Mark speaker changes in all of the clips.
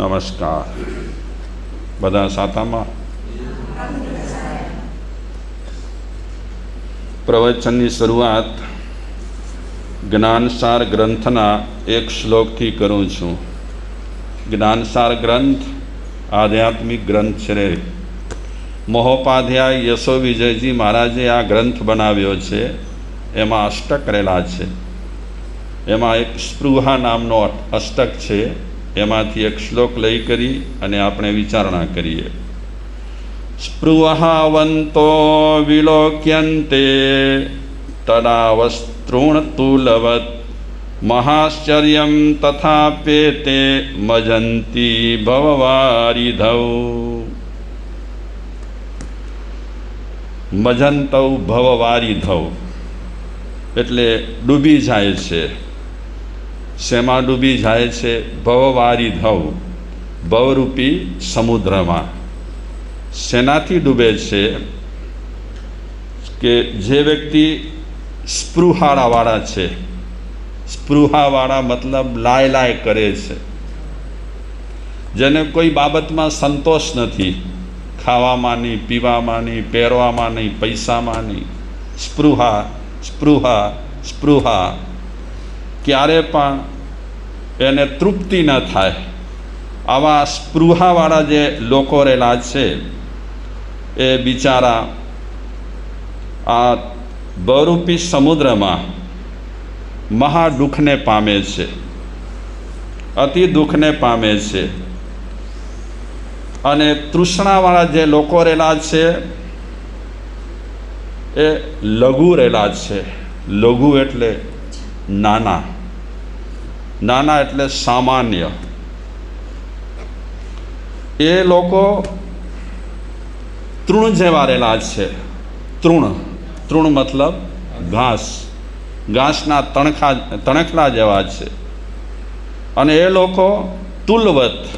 Speaker 1: નમસ્કાર. બધા સાતામાં? પ્રવચનની શરૂઆત જ્ઞાનસાર ગ્રંથના એક શ્લોકથી કરું છું. જ્ઞાનસાર ગ્રંથ આધ્યાત્મિક ગ્રંથ છે મહોપાધ્યાય યશો વિજયજી મહારાજે આ ગ્રંથ બનાવ્યો છે. એમાં અષ્ટક કરેલા છે. એમાં એક સ્પૃહા નામનો અષ્ટક છે. એમાંથી એક શ્લોક લઈ કરી અને આપણે વિચારણા કરીએ. સ્પૃહાવંતો વિલોક્યંતે તડાવસ્તૃણતુલવત મહાશ્ચર્યમ તથાપ્યેતે મજંતી ભવવારિધૌ. મજંતૌ ભવવારિધૌ. એટલે ડૂબી જાય છે. શેમાં ડૂબી જાય છે ભવવારી ધવ, ભવરૂપી સમુદ્રમાં. શેનાથી ડૂબે છે કે જે વ્યક્તિ સ્પૃહાળાવાળા છે? સ્પૃહાવાળા મતલબ લાય લાય કરે છે. જેને કોઈ બાબતમાં સંતોષ નથી. ખાવામાં નહીં, પીવામાં નહીં, પહેરવામાં નહીં, પૈસામાં નહીં. સ્પૃહા સ્પૃહા સ્પૃહા. ક્યારે પણ એને તૃપ્તિ ન થાય. આવા સ્પૃહાવાળા જે લોકો રહેલા છે, એ બિચારા આ બરૂપી સમુદ્રમાં મહા દુઃખને પામે છે. અતિ દુઃખને પામે છે. અને તૃષ્ણાવાળા જે લોકો રહેલા છે, એ લઘુ રહેલા છે. લઘુ એટલે નાના. નાના એટલે સામાન્ય. એ લોકો તૃણ જેવા રહેલા છે. તૃણ. તૃણ મતલબ ઘાસ. ઘાસના તણખા, તણખલા જેવા છે. અને એ લોકો તુલવત.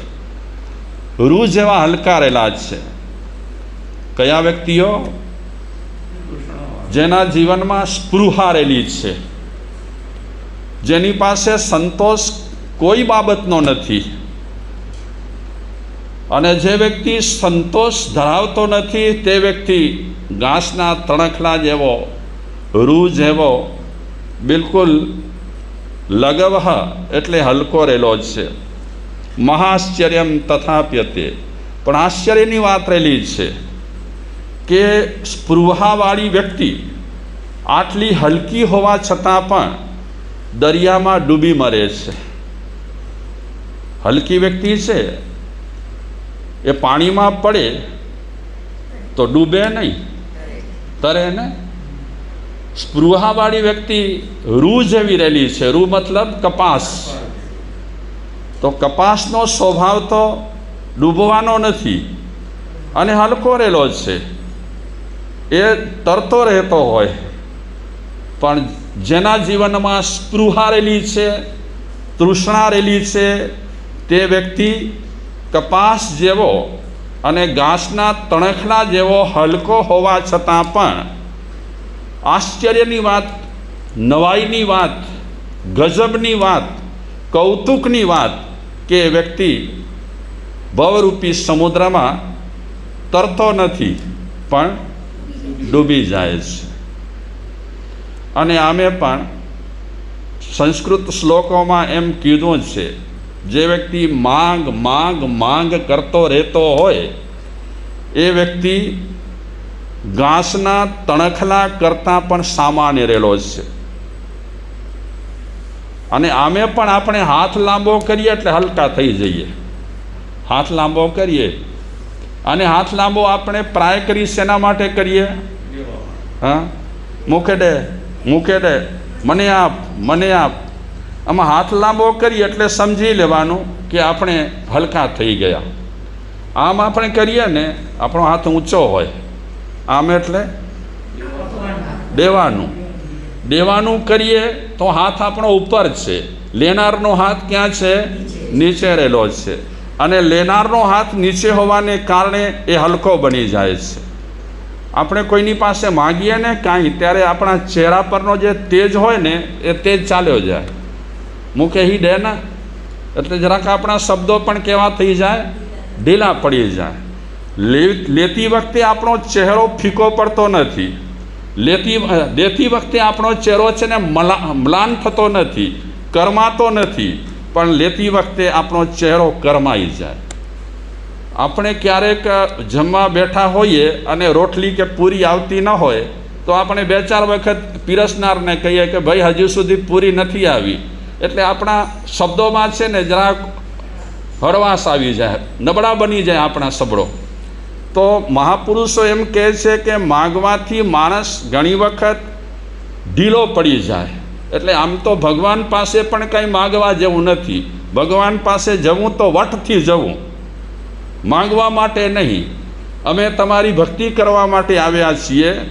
Speaker 1: રૂ જેવા હલકા રહેલા છે. કયા વ્યક્તિઓ? જેના જીવનમાં સ્પૃહા રહેલી છે. જેની પાસે સંતોષ કોઈ બાબતનો નથી. અને જે વ્યક્તિ સંતોષ ધરાવતો નથી, તે વ્યક્તિ ઘાસના તણખલા જેવો, રૂ જેવો, બિલકુલ લગવહ એટલે હલકો રહેલો જ છે. મહાશ્ચર્યમ તથાપ્યતે. પણ આશ્ચર્યની વાત રહેલી છે કે સ્પૃહાવાળી વ્યક્તિ આટલી હલકી હોવા છતાં પણ દરિયામાં ડૂબી મરે છે. હલકી વ્યક્તિ છે. એ પાણીમાં પડે તો ડૂબે નહીં. તરે ને સ્પૃહાવાળી વ્યક્તિ રૂ જેવી રહેલી છે. રૂ મતલબ કપાસ. તો કપાસનો સ્વભાવ તો ડૂબવાનો નથી. અને હલકો રહેલો છે. એ તરતો રહેતો હોય. પણ જેના જીવનમાં સ્પૃહા રહેલી છે, તૃષ્ણા રહેલી છે, તે વ્યક્તિ કપાસ જેવો અને ઘાસના તણખલા જેવો હલકો હોવા છતાં પણ આશ્ચર્યની વાત, નવાઈની વાત, ગજબની વાત, કૌતુકની વાત કે વ્યક્તિ ભવરૂપી સમુદ્રમાં તરતો નથી, પણ ડૂબી જાય છે. અને આમે પણ સંસ્કૃત શ્લોકોમાં એમ કીધું છે જે વ્યક્તિ માંગ માંગ માંગ કરતો રહેતો હોય એ વ્યક્તિ ઘાસના તણખલા કરતાં પણ સામાન્ય રહેલો જ છે. અને આમે પણ આપણે હાથ લાંબો કરીએ એટલે હલકા થઈ જઈએ. હાથ લાંબો કરીએ. અને હાથ લાંબો આપણે પ્રાય કરી શેના માટે કરીએ? હા? દે મૂકે દે મને આપ મને આપ. આમાં હાથ લાંબો કરીએ એટલે સમજી લેવાનું કે આપણે હલકા થઈ ગયા. આમ આપણે કરીએ ને, આપણો હાથ ઊંચો હોય. આમ એટલે? દેવાનું. દેવાનું કરીએ તો હાથ આપણો ઉપર છે. લેનારનો હાથ ક્યાં છે? નીચે રહેલો છે. અને લેનારનો હાથ નીચે હોવાને કારણે એ હલકો બની જાય છે. આપણે કોઈની પાસે માગીએ ને કાંઈ, ત્યારે આપણા ચહેરા પરનો જે તેજ હોય ને, એ તેજ ચાલ્યો જાય. મુકે હી દે ને, એટલે જરાક આપણા શબ્દો પણ કેવા થઈ જાય, ઢીલા પડી જાય. લેતી વખતે આપણો ચહેરો ફીકો પડતો નથી. લેતી દેતી વખતે આપણો ચહેરો છે ને મલા, મ્લાન થતો નથી, કરમાતો નથી. પણ લેતી વખતે આપણો ચહેરો કરમાઈ જાય. આપણે ક્યારેક જમવા બેઠા હોઈએ અને રોટલી કે પૂરી આવતી ન હોય, તો આપણે બે ચાર વખત પીરસનારને કહીએ કે, ભાઈ, હજુ સુધી પૂરી નથી આવી. એટલે આપણા શબ્દોમાં છે ને, જરાક હળવાશ આવી જાય, નબળા બની જાય આપણા શબ્દો. તો મહાપુરુષો એમ કહે છે કે, માગવાથી માણસ ઘણી વખત ઢીલો પડી જાય. એટલે આમ તો ભગવાન પાસે પણ કંઈ માગવા જેવું નથી. ભગવાન પાસે જવું તો વટથી જવું. માંગવા માટે નહીં. અમે તમારી ભક્તિ કરવા માટે આવ્યા છીએ.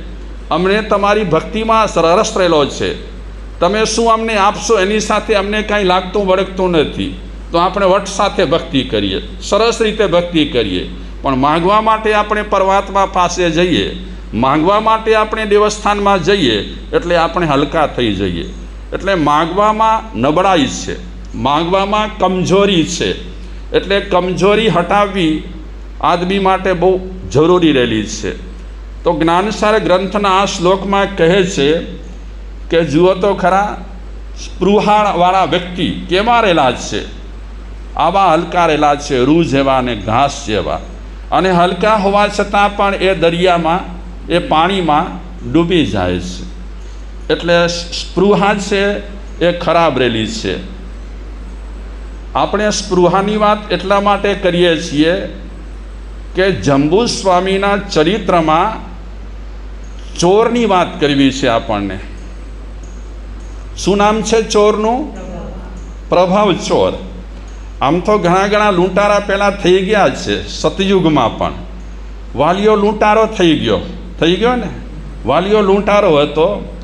Speaker 1: અમને તમારી ભક્તિમાં સરસ રહેલો છે. તમે શું અમને આપશો એની સાથે અમને કાંઈ લાગતું વળગતું નથી. તો આપણે વટ સાથે ભક્તિ કરીએ. સરસ રીતે ભક્તિ કરીએ. પણ માંગવા માટે આપણે પરમાત્મા પાસે જઈએ. માંગવા માટે આપણે દેવસ્થાનમાં જઈએ એટલે આપણે હલકા થઈ જઈએ. એટલે માંગવામાં નબળાઈ છે. માંગવામાં કમજોરી છે. એટલે કમજોરી હટાવવી આદમી માટે બહુ જરૂરી રહેલી છે. તો જ્ઞાનસાર ગ્રંથના આ શ્લોકમાં કહે છે કે જુઓ તો ખરા સ્પૃહાવાળા વ્યક્તિ કેવા રહેલા છે. આવા હલકા રહેલા છે, રૂ જેવા અને ઘાસ જેવા. અને હલકા હોવા છતાં પણ એ દરિયામાં, એ પાણીમાં ડૂબી જાય છે. એટલે સ્પૃહા છે એ ખરાબ રહેલી છે. આપણે સ્પૃહાની વાત એટલા માટે કરીએ છીએ કે જંબુ સ્વામીના ચરિત્રમાં ચોરની વાત કરવી છે આપણને. શું નામ છે ચોરનું? પ્રભાવ ચોર. આમ તો ઘણા ઘણા લૂંટારા પહેલાં થઈ ગયા છે, સતયુગમાં પણ. વાલીઓ લૂંટારો થઈ ગયો. થઈ ગયો ને? વાલીઓ લૂંટારો હતો.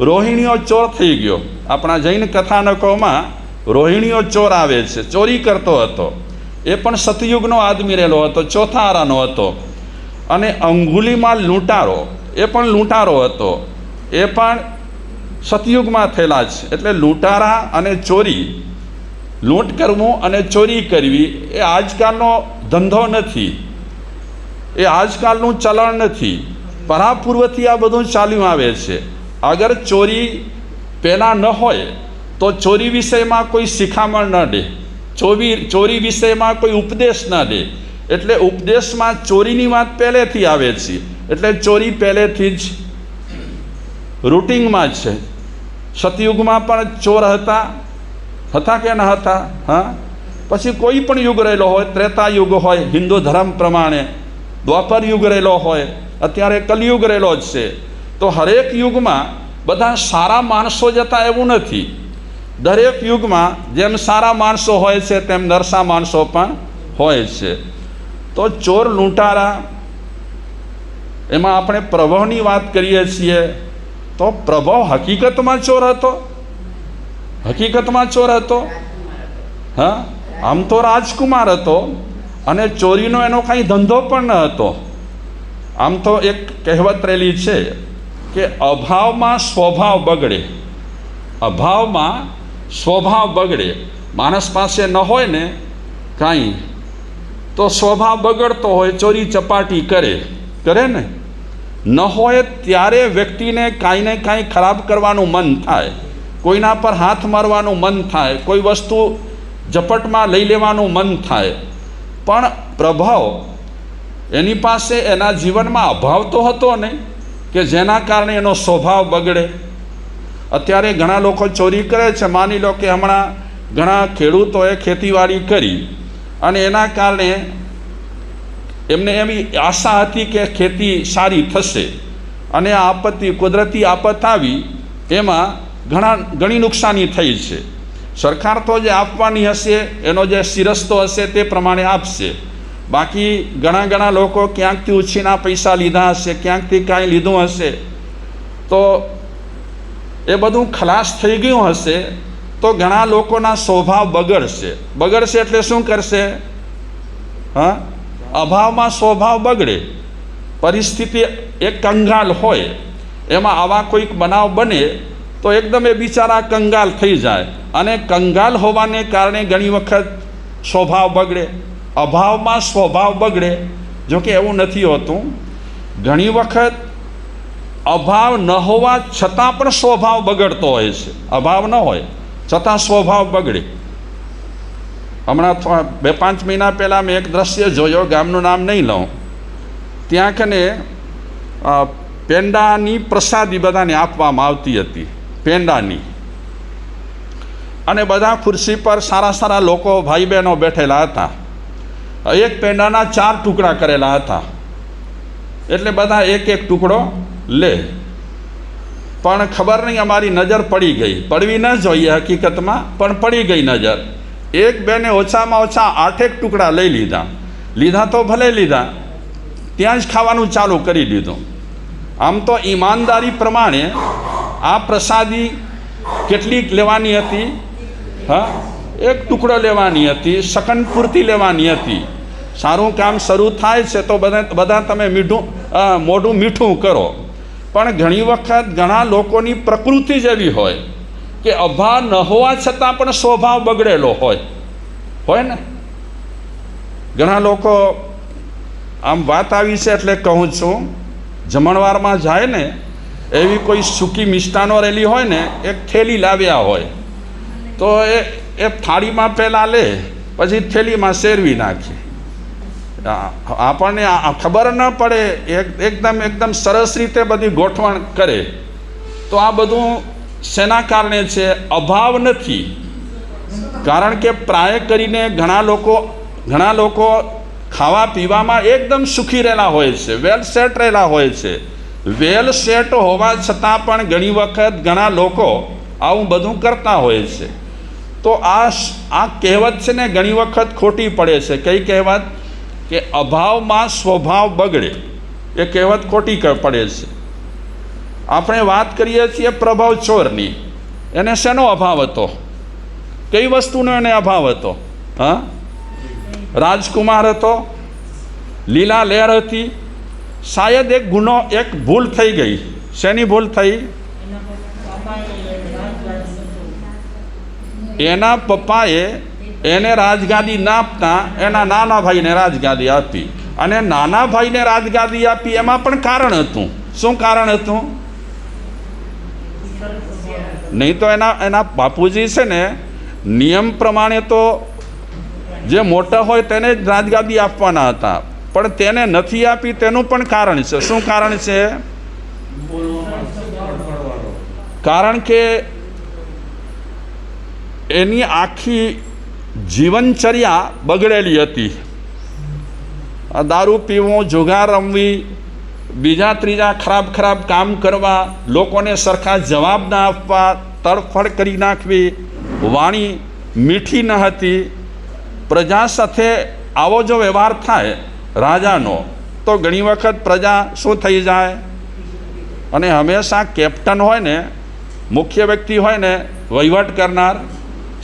Speaker 1: રોહિણીઓ ચોર થઈ ગયો. આપણા જૈન કથાનકોમાં રોહિણીઓ ચોર આવે છે, ચોરી કરતો હતો. એ પણ સતયુગનો આદમી રહેલો હતો, ચોથા આરાનો હતો. અને અંગુલીમાં લૂંટારો, એ પણ લૂંટારો હતો. એ પણ સતયુગમાં થયેલા છે. એટલે લૂંટારા અને ચોરી, લૂંટ કરવું અને ચોરી કરવી એ આજકાલનો ધંધો નથી. એ આજકાલનું ચલણ નથી. પરાપૂર્વથી આ બધું ચાલ્યું આવે છે. અગર ચોરી પહેલાં ન હોય તો ચોરી વિષયમાં કોઈ શિખામણ ન દે. ચોરી ચોરી વિષયમાં કોઈ ઉપદેશ ન દે. એટલે ઉપદેશમાં ચોરીની વાત પહેલેથી આવે છે. એટલે ચોરી પહેલેથી જ રૂટિંગમાં છે. સતયુગમાં પણ ચોર હતા હતા કે ન હતા, હા? પછી કોઈ પણ યુગ રહેલો હોય, ત્રેતા યુગ હોય, હિન્દુ ધર્મ પ્રમાણે, દ્વાપર યુગ રહેલો હોય, અત્યારે કલયુગ રહેલો જ છે. તો હરેક યુગમાં બધા સારા માણસો જતા એવું નથી. દરેક યુગમાં જેમ સારા માણસો હોય છે, તેમ નરસા માણસો પણ હોય છે. તો ચોર લૂંટારા, એમાં આપણે પ્રભવની વાત કરીએ છીએ, તો પ્રભવ હકીકતમાં ચોર હતો? હકીકતમાં ચોર હતો? હા? આમ તો રાજકુમાર હતો, અને ચોરીનો એનો કાંઈ ધંધો પણ ન હતો. આમ તો એક કહેવત રહેલી છે કે અભાવમાં સ્વભાવ બગડે. અભાવમાં સ્વભાવ બગડે. માણસ પાસે ન હોય ને કાંઈ, તો સ્વભાવ બગડતો હોય, ચોરી ચપાટી કરે. કરે ને? ન હોય ત્યારે વ્યક્તિને કાંઈ ને કાંઈ ખરાબ કરવાનું મન થાય. કોઈના પર હાથ મારવાનું મન થાય. કોઈ વસ્તુ ઝપટમાં લઈ લેવાનું મન થાય. પણ પ્રભાવ એની પાસે એના જીવનમાં અભાવ તો હતો નહીં કે જેના કારણે એનો સ્વભાવ બગડે. અત્યારે ઘણા લોકો ચોરી કરે છે. માની લો કે હમણાં ઘણા ખેડૂતોએ ખેતીવાડી કરી અને એના કારણે એમને એવી આશા હતી કે ખેતી સારી થશે અને આ આપત્તિ, કુદરતી આફત આવી એમાં ઘણા, ઘણી નુકસાની થઈ છે. સરકાર તો જે આપવાની હશે, એનો જે શિરસ્તો હશે તે પ્રમાણે આપશે. બાકી ઘણા ઘણા લોકો ક્યાંકથી ઉછીના પૈસા લીધા હશે, ક્યાંકથી કાંઈ લીધું હશે, તો એ બધું ખલાસ થઈ ગયું હશે, તો ઘણા લોકોના સ્વભાવ બગડશે. બગડશે એટલે શું કરશે? હા? અભાવમાં સ્વભાવ બગડે. પરિસ્થિતિ એક કંગાલ હોય. એમાં આવા કોઈક બનાવ બને, તો એકદમ એ બિચારા કંગાલ થઈ જાય. અને કંગાલ હોવાને કારણે ઘણી વખત સ્વભાવ બગડે. અભાવમાં સ્વભાવ બગડે. જોકે એવું નથી હોતું. ઘણી વખત અભાવ ન હોવા છતાં પણ સ્વભાવ બગડતો હોય છે. અભાવ ન હોય, છતાં સ્વભાવ બગડે. હમણાં બે પાંચ મહિના પહેલાં મેં એક દ્રશ્ય જોયો, ગામનું નામ નહીં લઉં. ત્યાં કને પેંડાની પ્રસાદી બધાને આપવામાં આવતી હતી, પેંડાની. અને બધા ખુરશી પર સારા સારા લોકો ભાઈ બહેનો બેઠેલા હતા. એક પેંડાના ચાર ટુકડા કરેલા હતા. એટલે બધા એક એક ટુકડો લે. પણ ખબર નહીં અમારી નજર પડી ગઈ. પડવી ન જોઈએ હકીકતમાં, પણ પડી ગઈ નજર. એક બેને ઓછામાં ઓછા આઠેક ટુકડા લઈ લીધા. લીધા તો ભલે લીધા, ત્યાં જ ખાવાનું ચાલુ કરી દીધું. આમ તો ઈમાનદારી પ્રમાણે આ પ્રસાદી કેટલીક લેવાની હતી? હા, એક ટુકડો લેવાની હતી સકન પૂરતી લેવાની હતી. સારું કામ શરૂ થાય છે તો બધા બધા તમે મીઠું મોઢું મીઠું કરો. પણ ઘણી વખત ઘણા લોકોની પ્રકૃતિ જ એવી હોય કે અભાવ ન હોવા છતાં પણ સ્વભાવ બગડેલો હોય. હોય ને? ઘણા લોકો આમ વાત આવી છે એટલે કહું છું, જમણવારમાં જાય ને, એવી કોઈ સૂકી મિષ્ટાનો રેલી હોય ને, એક થેલી લાવ્યા હોય. તો એ એ થાળીમાં પહેલાં લે, પછી થેલીમાં શેરવી નાખે. આપણને ખબર ન પડે, એક એકદમ એકદમ સરસ રીતે બધી ગોઠવણ કરે. તો આ બધું શેના કારણે છે? અભાવ નથી. કારણ કે પ્રાય કરીને ઘણા લોકો ઘણા લોકો ખાવા પીવામાં એકદમ સુખી રહેલા હોય છે, વેલ સેટ રહેલા હોય છે. વેલ સેટ હોવા છતાં પણ ઘણી વખત ઘણા લોકો આવું બધું કરતા હોય છે. તો આ આ કહેવત છે ને ઘણી વખત ખોટી પડે છે. કઈ કહેવત? કે અભાવમાં સ્વભાવ બગડે. એ કહેવત ખોટી પડે છે. આપણે વાત કરીએ છીએ પ્રભાવ ચોરની. એને શેનો અભાવ હતો? કઈ વસ્તુનો એને અભાવ હતો? હા? રાજકુમાર હતો? લીલા લહેર હતી? શાયદ એક ગુનો, એક ભૂલ થઈ ગઈ. શેની ભૂલ થઈ? એના પપ્પાએ એને રાજગાદી ના આપતા એના નાના ભાઈને રાજગાદી આપી. અને નાના ભાઈને રાજગાદી આપી એમાં પણ કારણ હતું. શું કારણ હતું? નહીં તો એના એના બાપુજી છે ને, નિયમ પ્રમાણે તો જે મોટા હોય તેને જ રાજગાદી આપવાના હતા. પણ તેને નથી આપી તેનું પણ કારણ છે. શું કારણ છે? કારણ કે એની આખી જીવનચર્યા બગડેલી હતી. દારૂ પીવું, જુગાર રમવી, બીજા ત્રીજા ખરાબ ખરાબ કામ કરવા, લોકોને સરખા જવાબ ના આપવા, તડફડ કરી નાખવી, વાણી મીઠી ન હતી. પ્રજા સાથે આવો જો વ્યવહાર થાય, રાજાનો, તો ઘણી વખત પ્રજા શું થઈ જાય? અને હંમેશા કેપ્ટન હોય ને, મુખ્ય વ્યક્તિ હોય ને, વહીવટ કરનાર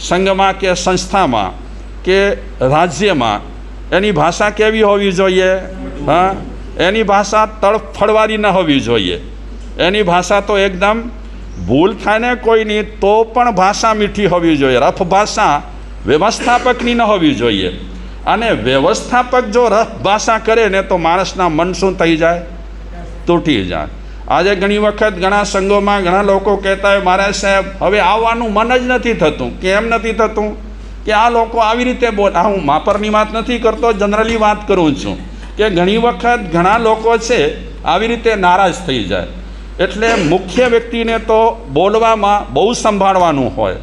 Speaker 1: સંઘમાં કે સંસ્થામાં કે રાજ્યમાં, એની ભાષા કેવી હોવી જોઈએ? હા? એની ભાષા તડફડવાળી ન હોવી જોઈએ. એની ભાષા તો એકદમ ભૂલ થાય ને કોઈની, તો પણ ભાષા મીઠી હોવી જોઈએ. રફ ભાષા વ્યવસ્થાપકની ન હોવી જોઈએ. અને વ્યવસ્થાપક જો રફ ભાષા કરે ને તો માણસના મન શું થઈ જાય? તૂટી જાય. આજે ઘણી વખત ઘણા સંઘોમાં ઘણા લોકો કહેતા હોય મારા સાહેબ, હવે આવવાનું મન જ નથી થતું. કેમ નથી થતું? કે આ લોકો આવી રીતે બોલ, આ હું માપરની વાત નથી કરતો, જનરલી વાત કરું છું. કે ઘણી વખત ઘણા લોકો છે, આવી રીતે નારાજ થઈ જાય. એટલે મુખ્ય વ્યક્તિને તો બોલવામાં બહુ સંભાળવાનું હોય.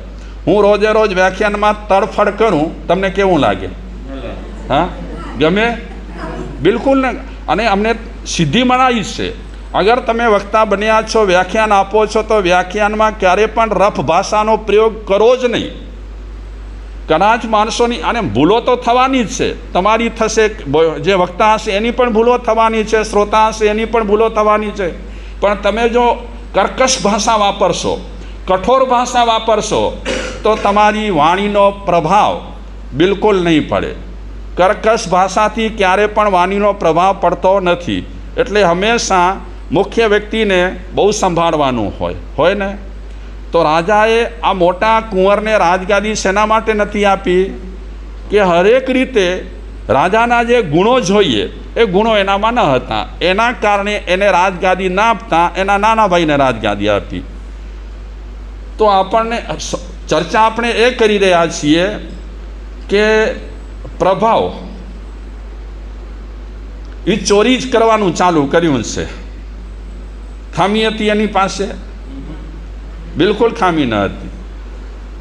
Speaker 1: હું રોજે રોજ વ્યાખ્યાનમાં તડફડ કરું, તમને કેવું લાગે? હા? ગમે? બિલકુલ ને, અને અમને સિદ્ધિ મનાવી છે. અગર તમે વક્તા બન્યા છો, વ્યાખ્યાન આપો છો, તો વ્યાખ્યાનમાં ક્યારે પણ રફ ભાષાનો પ્રયોગ કરો જ નહીં. કદાચ માણસોની, અને ભૂલો તો થવાની જ છે. તમારી થશે, જે વક્તા હશે એની પણ ભૂલો થવાની છે, શ્રોતા હશે એની પણ ભૂલો થવાની છે. પણ તમે જો કર્કશ ભાષા વાપરશો, કઠોર ભાષા વાપરશો, તો તમારી વાણીનો પ્રભાવ બિલકુલ નહીં પડે. કર્કશ ભાષાથી ક્યારે પણ વાણીનો પ્રભાવ પડતો નથી. એટલે હંમેશા મુખ્ય વ્યક્તિને બહુ સંભાળવાનું હોય. હોય ને? તો રાજાએ આ મોટા કુંવરને રાજગાદી શેના માટે નથી આપી કે હરેક રીતે રાજાના જે ગુણો જોઈએ, એ ગુણો એનામાં ન હતા. એના કારણે એને રાજગાદી ના આપતા, એના નાના ભાઈને રાજગાદી આપી. તો આપણને ચર્ચા આપણે એ કરી રહ્યા છીએ કે પ્રભાવ. એ ચોરી જ કરવાનું ચાલુ કર્યું છે. ખામી હતી એની પાસે? બિલકુલ ખામી ન હતી.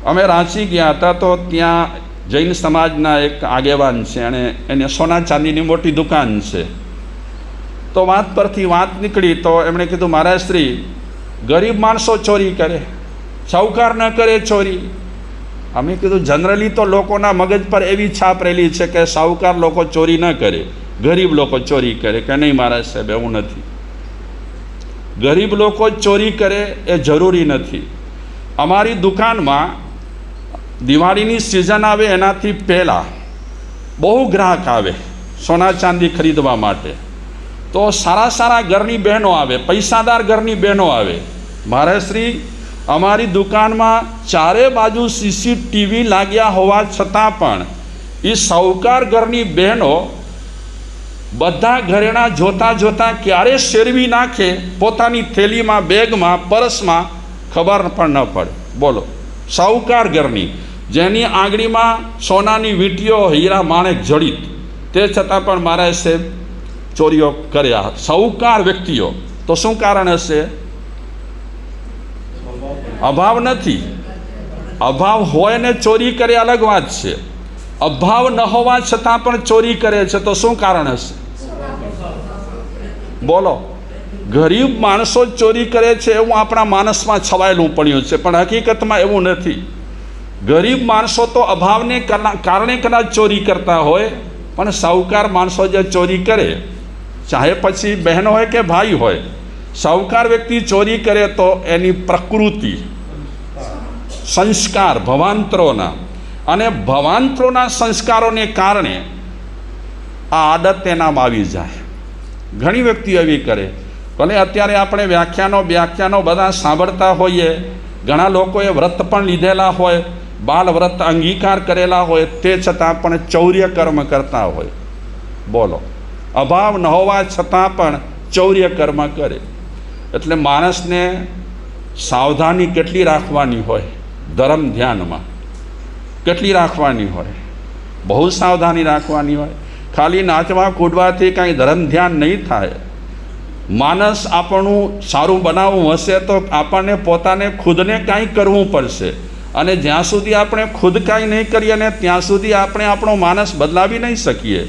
Speaker 1: અમે રાંચી ગયા હતા તો ત્યાં જૈન સમાજના એક આગેવાન છે અને એને સોના ચાંદીની મોટી દુકાન છે. તો વાત પરથી વાત નીકળી તો એમણે કીધું મારા શ્રી, ગરીબ માણસો ચોરી કરે, સાહુકાર ન કરે ચોરી. અમે કીધું, જનરલી તો લોકોના મગજ પર એવી છાપ રહેલી છે કે સાહુકાર લોકો ચોરી ન કરે, ગરીબ લોકો ચોરી કરે. કે નહીં મારા સાહેબ, એવું નથી. ગરીબ લોકો ચોરી કરે એ જરૂરી નથી. અમારી દુકાનમાં દિવાળીની સિઝન આવે એનાથી પહેલાં બહુ ગ્રાહક આવે સોના ચાંદી ખરીદવા માટે. તો સારા સારા ઘરની બહેનો આવે, પૈસાદાર ઘરની બહેનો આવે. મારે શ્રી, અમારી દુકાનમાં ચારે બાજુ સીસીટીવી લાગ્યા હોવા છતાં પણ એ સાહુકાર ઘરની બહેનો બધા ઘરેણા જોતા જોતા ક્યારે શેરવી નાખે પોતાની થેલીમાં, બેગમાં, પરસમાં ખબર પણ ન પડે. બોલો, સાહુકાર ઘરની, જેની આંગળીમાં સોનાની વીંટીઓ હીરા માણેક જડિત, તે છતાં પણ મારા સાહેબ ચોરીઓ કર્યા સાહુકાર વ્યક્તિઓ, તો શું કારણ હશે? અભાવ નથી. અભાવ હોય ને ચોરી કરે અલગ વાત છે. અભાવ ન હોવા છતાં પણ ચોરી કરે છે, તો શું કારણ હશે? બોલો, ગરીબ માણસો જ ચોરી કરે છે એવું આપણા માનસમાં છવાયેલું પડ્યું છે, પણ હકીકતમાં એવું નથી. ગરીબ માણસો તો અભાવને કારણે કદાચ ચોરી કરતા હોય, પણ સાહુકાર માણસો જે ચોરી કરે, ચાહે પછી બહેન હોય કે ભાઈ હોય સાહુકાર વ્યક્તિ ચોરી કરે તો એની પ્રકૃતિ, સંસ્કાર, ભવાંતરોના, અને ભવાંતરોના સંસ્કારોને કારણે આ આદત એનામાં આવી જાય. ઘણી વ્યક્તિઓ એવી કરે. ભલે અત્યારે આપણે વ્યાખ્યાનો વ્યાખ્યાનો બધા સાંભળતા હોઈએ, ઘણા લોકોએ વ્રત પણ લીધેલા હોય, બાલ વ્રત અંગીકાર કરેલા હોય, તે છતાં પણ ચૌર્ય કર્મ કરતા હોય. બોલો. અભાવ ન હોવા છતાં પણ ચૌર્ય કર્મ કરે. એટલે માણસને સાવધાની કેટલી રાખવાની હોય? ધર્મ ધ્યાનમાં. કેટલી રાખવાની હોય? બહુ સાવધાની રાખવાની હોય. ખાલી નાચવા કૂદવાથી કાંઈ ધર્મ ધ્યાન નહીં થાય. માનસ આપણું સારું બનાવવું હશે તો આપણને પોતાને ખુદને કાંઈ કરવું પડશે. અને જ્યાં સુધી આપણે ખુદ કાંઈ નહીં કરીએ ને ત્યાં સુધી આપણે આપણો માનસ બદલાવી નહીં શકીએ.